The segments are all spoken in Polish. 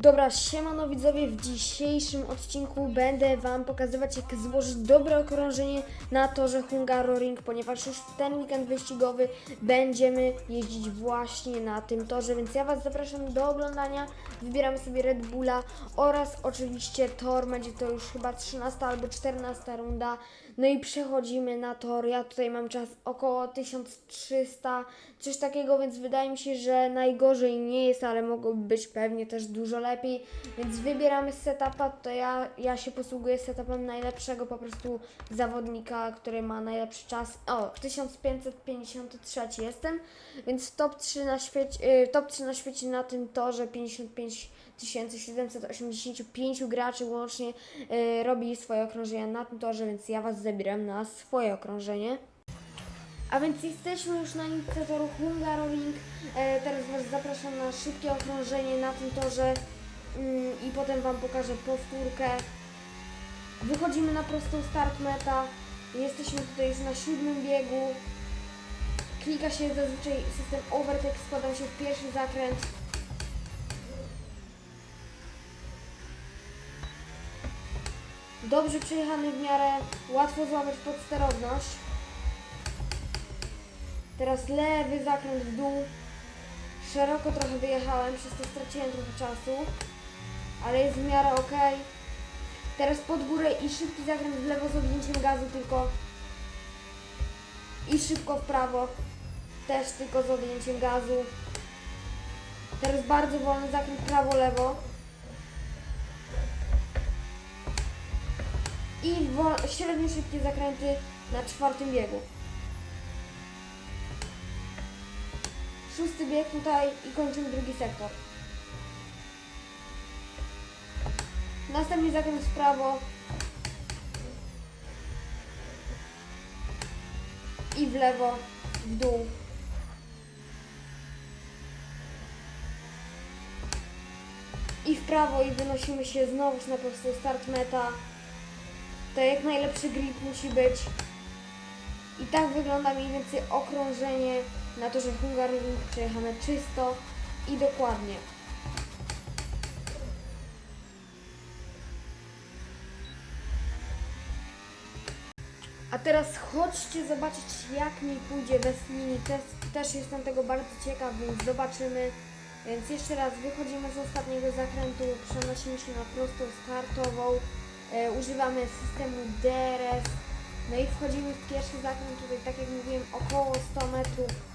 Dobra, siemano widzowie, w dzisiejszym odcinku będę Wam pokazywać jak złożyć dobre okrążenie na torze Hungaroring, ponieważ już ten weekend wyścigowy będziemy jeździć właśnie na tym torze, więc ja Was zapraszam do oglądania, wybieramy sobie Red Bulla oraz oczywiście tor, będzie to już chyba 13 albo 14 runda, no i przechodzimy na tor, ja tutaj mam czas około 1300, coś takiego, więc wydaje mi się, że najgorzej nie jest, ale mogłoby być pewnie też dużo lepiej, więc wybieramy setupa, to ja, ja się posługuję setupem najlepszego po prostu zawodnika, który ma najlepszy czas, o 1553 jestem, więc top 3 na świecie, y, top 3 na świecie na tym torze 55 785 graczy łącznie y, robi swoje okrążenia na tym torze, więc ja Was zabieram na swoje okrążenie. A więc jesteśmy już na toru Hungaroring. E, teraz Was zapraszam na szybkie okrążenie na tym torze mm, i potem Wam pokażę powtórkę. Wychodzimy na prostą start meta. Jesteśmy tutaj już na siódmym biegu. Klika się zazwyczaj system overtake, składał się w pierwszy zakręt. Dobrze przejechany w miarę, łatwo złapać podsterowność. Teraz lewy zakręt w dół. Szeroko trochę wyjechałem, przez to straciłem trochę czasu. Ale jest w miarę ok. Teraz pod górę i szybki zakręt w lewo z odjęciem gazu tylko. I szybko w prawo. Też tylko z odjęciem gazu. Teraz bardzo wolny zakręt prawo-lewo. I średnio szybkie zakręty na czwartym biegu. Szósty bieg tutaj i kończymy drugi sektor. Następny zakręt w prawo. I w lewo, w dół. I w prawo i wynosimy się znowuż na prostą start meta. To jak najlepszy grip musi być. I tak wygląda mniej więcej okrążenie na torze Hungaroring przejechane czysto i dokładnie. A teraz chodźcie zobaczyć jak mi pójdzie bez linii. Też, też jestem tego bardzo ciekaw, więc zobaczymy. Więc jeszcze raz wychodzimy z ostatniego zakrętu, przenosimy się na prostą startową. E, używamy systemu DRS. No i wchodzimy w pierwszy zakręt, tutaj tak jak mówiłem około 100 metrów.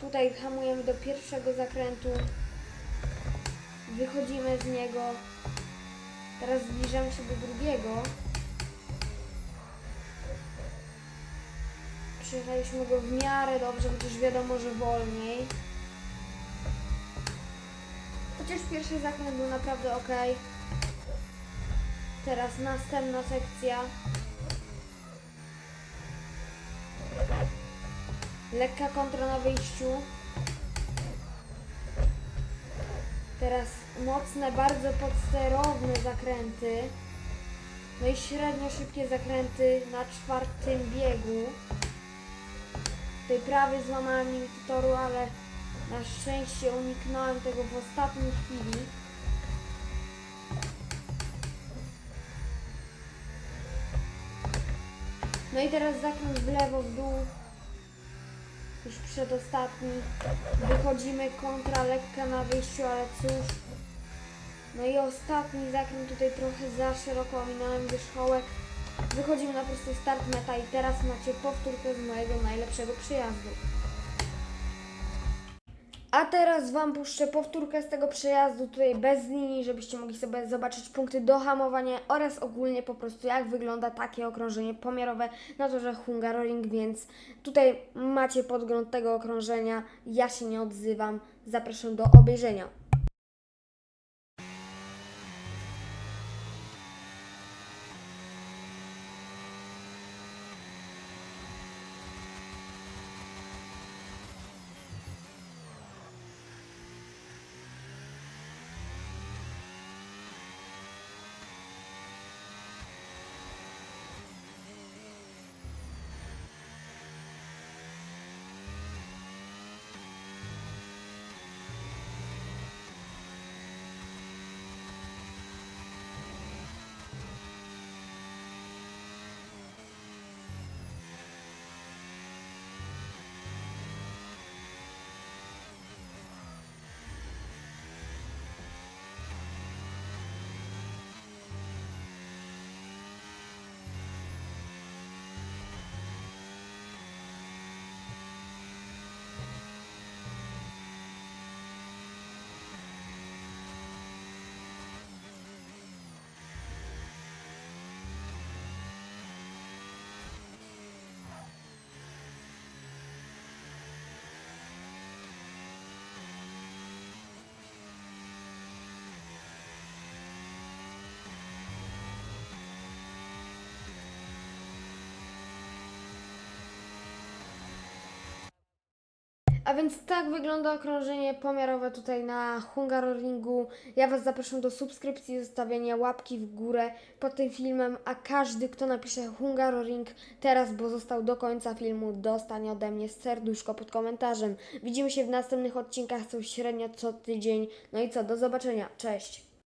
Tutaj hamujemy do pierwszego zakrętu. Wychodzimy z niego. Teraz zbliżamy się do drugiego. Przejechaliśmy go w miarę dobrze, chociaż wiadomo, że wolniej. Chociaż pierwszy zakręt był naprawdę ok. Teraz następna sekcja. Lekka kontra na wyjściu. Teraz mocne, bardzo podsterowne zakręty. No i średnio szybkie zakręty na czwartym biegu. Tutaj prawie złamałem limit toru, ale na szczęście uniknąłem tego w ostatniej chwili. No i teraz zakręt w lewo, w dół. Już przedostatni. Wychodzimy kontra lekka na wyjściu, ale cóż. No i ostatni zakręt tutaj trochę za szeroko ominąłem wierzchołek. Wychodzimy na prosty start meta i teraz macie powtórkę z mojego najlepszego przyjazdu. A teraz Wam puszczę powtórkę z tego przejazdu tutaj bez linii, żebyście mogli sobie zobaczyć punkty do hamowania oraz ogólnie po prostu jak wygląda takie okrążenie pomiarowe na torze Hungaroring, więc tutaj macie podgląd tego okrążenia. Ja się nie odzywam. Zapraszam do obejrzenia. Więc tak wygląda okrążenie pomiarowe tutaj na Hungaroringu. Ja Was zapraszam do subskrypcji, zostawienia łapki w górę pod tym filmem, a każdy, kto napisze Hungaroring teraz, bo został do końca filmu, dostanie ode mnie serduszko pod komentarzem. Widzimy się w następnych odcinkach, co średnio co tydzień. No i co, do zobaczenia, cześć!